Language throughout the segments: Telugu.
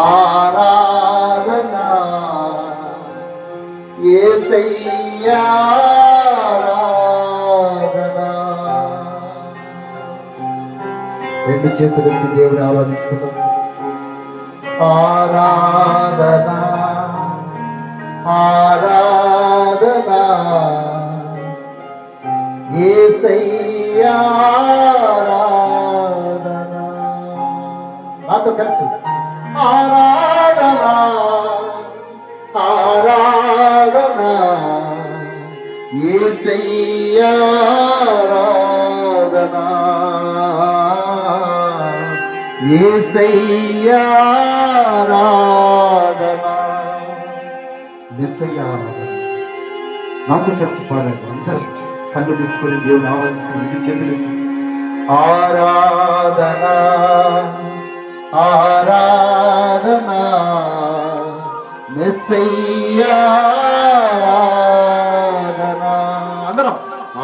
ఆరాధన. ఏసయ్యా రెండు చేతులు దేవుని ఆరాధించుకుందాం. ఆరాధన. ఆరాధన. ఏసయ్యా ఆరాధన. నాతో కలిసి. ఆరాధన ఆరాధన ఏసయ్యా ఆరాధన. ఏసయ్యా నాతో కలిసి పాడారు అందరూ కళ్ళు మూసుకొని దేవుని ఆరాధించుకుని రెండు చేతులు ఆరాధన ఆరాధన. మెస్సయ్యా ఆరాధన అందరం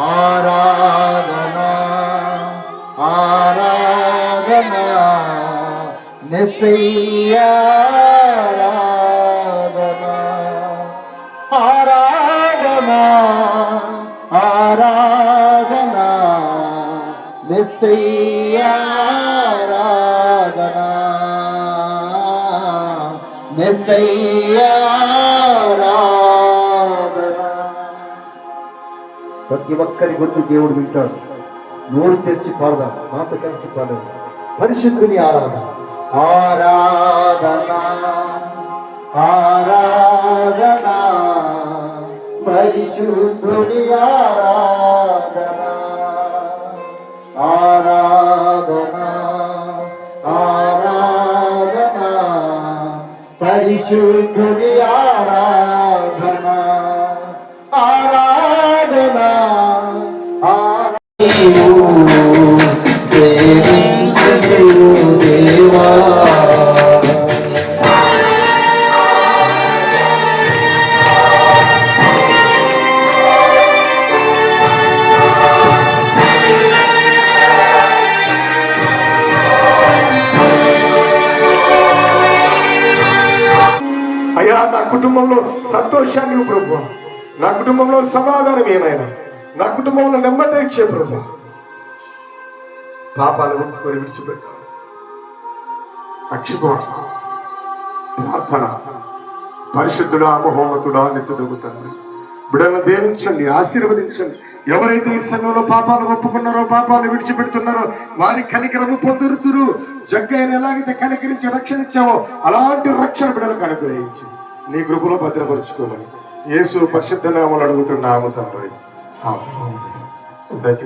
ఆరాధన ఆరాధన మెస్సయ్యా ఆరాధన ఆరాధన ప్రతి ఒక్కరి గొంతు దేవుడు వింటాడు. నోరు తెరిచి పాడదాం. మాతో కలిసి పాడదాం పరిశుద్ధుని ఆరాధన. ఆరాధన. ఆరాధన. పరిశుద్ధుని ఆరాధన. పరిశుద్ధుని ఆరాధన ఆరాధన ఆరాధన నా కుటుంబంలో సంతోషాన్ని ప్రభు. నా కుటుంబంలో సమాధానం ఏమైనా? నా కుటుంబంలో నెమ్మది ఇచ్చే ప్రభు. పాపాలు ఒప్పుకొని విడిచిపెట్టాను రక్షిపోతాం ప్రార్థన. పరిశుద్ధుడా మహోమతుడా నిత్యుడు తండ్రి. బిడలను ఆశీర్వదించండి. ఎవరైతే ఈ సమయంలో పాపాలు ఒప్పుకున్నారో పాపాలు విడిచిపెడుతున్నారో వారి కనికరము పొందురుతురు. జగ్గైన ఎలాగైతే కనికరించి రక్షణ ఇచ్చావో అలాంటి రక్షణ బిడలకు అనుగ్రహించింది నీ కృపలో భద్రపరుచుకోమని. యేసు పరిశుద్ధ నామలు అడుగుతున్నాము తండ్రి. దయచేసి